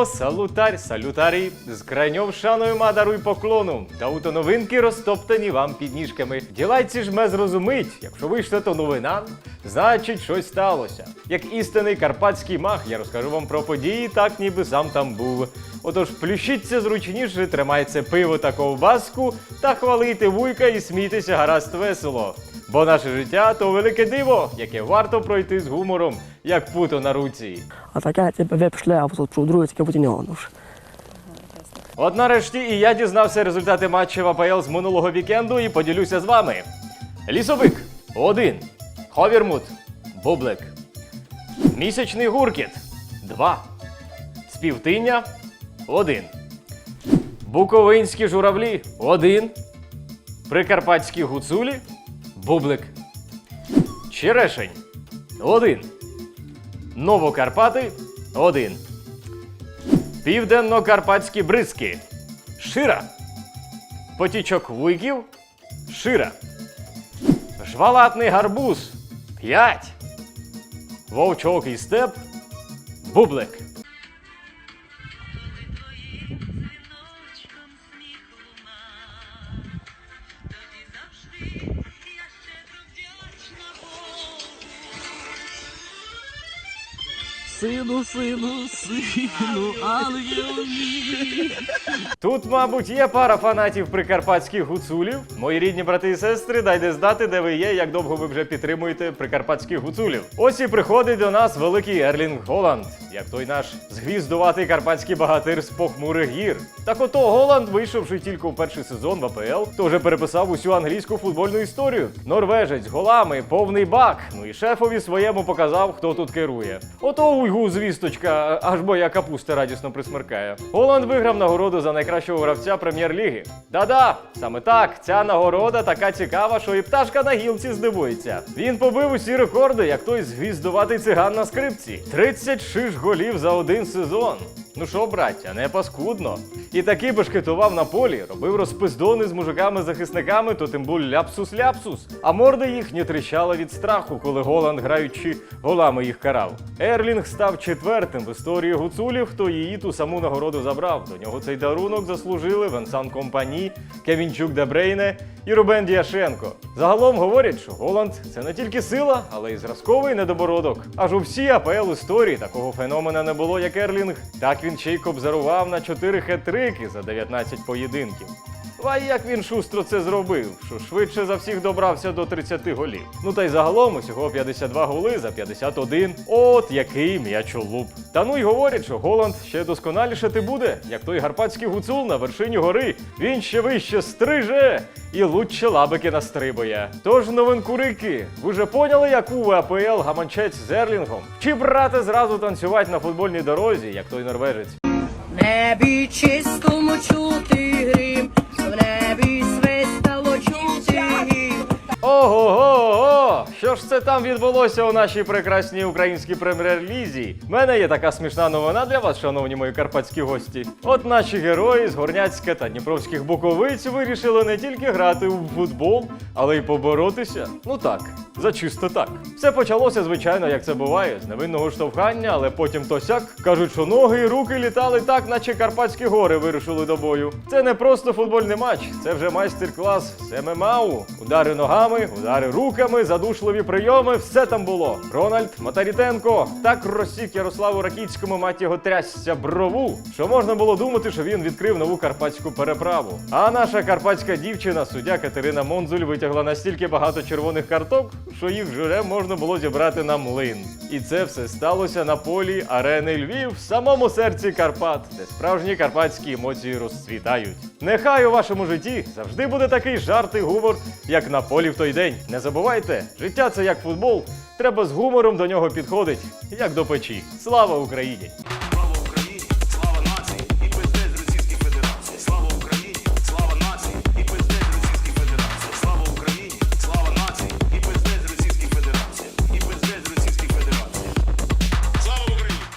О, салутар, салютарі, з крайньов шаною мадару й поклону. Та у то новинки розтоптані вам під ніжками. Ділайці ж ме зрозумить, якщо вийшла то новина, значить щось сталося. Як істинний карпатський мах, я розкажу вам про події, так ніби сам там був. Отож, плющіться зручніше, тримайте пиво та ковбаску, та хвалити вуйка і смійтеся гаразд весело. Бо наше життя то велике диво, яке варто пройти з гумором, як путо на руці. А таке тебе випшли, а тут друге таке буде не. От нарешті і я дізнався результати матчів АПЛ з минулого вікенду і поділюся з вами. Лісовик 1. Ховірмут Бублик. Місячний гуркіт 2. Співтиння 1. Буковинські журавлі 1. Прикарпатські гуцулі Бублик. Черешень 1. Новокарпати 1. Південно-карпатські бризки. Шира. Потічок вуйків. Шира. Жвалатний гарбуз. 5. Вовчок і степ. Бублик. Сину, сину, сину, ангел. Тут, мабуть, є пара фанатів прикарпатських гуцулів. Мої рідні брати і сестри, дайте здати, де ви є, як довго ви вже підтримуєте прикарпатських гуцулів. Ось і приходить до нас великий Ерлінг Голланд, як той наш згвіздуватий карпатський багатир з похмурих гір. Так ото Голланд, вийшовши тільки у перший сезон в АПЛ, то вже переписав усю англійську футбольну історію. Норвежець, голами, повний бак. Ну і шефові своєму показав, хто тут керує. Ото уйгу звісточка, аж моя капуста радісно присмеркає. Голланд виграв нагороду за найкращого гравця прем'єр-ліги. Да-да, саме так, ця нагорода така цікава, що і пташка на гілці здивується. Він побив усі рекорди, як той згвіздуватий циган на скрипці. 36 голів за один сезон. Ну що, браття, не паскудно. І таки бешкетував на полі, робив розпиздони з мужиками-захисниками, то тим був ляпсус-ляпсус. А морди їхні тріщали від страху, коли Голланд, граючи голами їх карав. Ерлінг став четвертим в історії гуцулів, хто її ту саму нагороду забрав. До нього цей дарунок заслужили Венсан Компані, Кевінчук Дебрейне і Рубен Діашенко. Загалом говорять, що Голланд це не тільки сила, але й зразковий недобородок. Аж у всій АПЛ історії такого феномена не було, як Ерлінг. Так він ще й кобзарував на 4 хет-трики за 19 поєдинків. А як він шустро це зробив, що швидше за всіх добрався до 30 голів. Ну та й загалом усього 52 голи за 51. От який м'ячолуп. Та ну й говорять, що Голланд ще досконалішати буде, як той гарпатський гуцул на вершині гори. Він ще вище стриже і лучше лабики настрибує. Тож, новинкурики, ви вже поняли, яку АПЛ гаманчець з Ерлінгом? Чи брати зразу танцювати на футбольній дорозі, як той норвежець? Небі чистому чути Ого-го! Що ж це там відбулося у нашій прекрасній українській прем'єр-лізі? В мене є така смішна новина для вас, шановні мої карпатські гості. От наші герої з Горняцька та Дніпровських Буковиць вирішили не тільки грати у футбол, але й поборотися. Ну так, за чисто так. Все почалося, звичайно, як це буває, з невинного штовхання, але потім то сяк. Кажуть, що ноги і руки літали так, наче Карпатські гори вирушили до бою. Це не просто футбольний матч, це вже майстер-клас з ММАУ. Удари ногами, удари руками, задушливі прийоми, все там було. Рональд Матарітенко так розсік Ярославу Ракіцькому мать його трясся брову, що можна було думати, що він відкрив нову карпатську переправу. А наша карпатська дівчина, суддя Катерина Монзуль, витягла настільки багато червоних карток, що їх журем можна було зібрати на млин. І це все сталося на полі арени Львів, в самому серці Карпат, де справжні карпатські емоції розцвітають. Нехай у вашому житті завжди буде такий жарт і гумор, як на полі в той день. Не забувайте, життя це як футбол. Треба з гумором до нього підходить, як до печі. Слава Україні!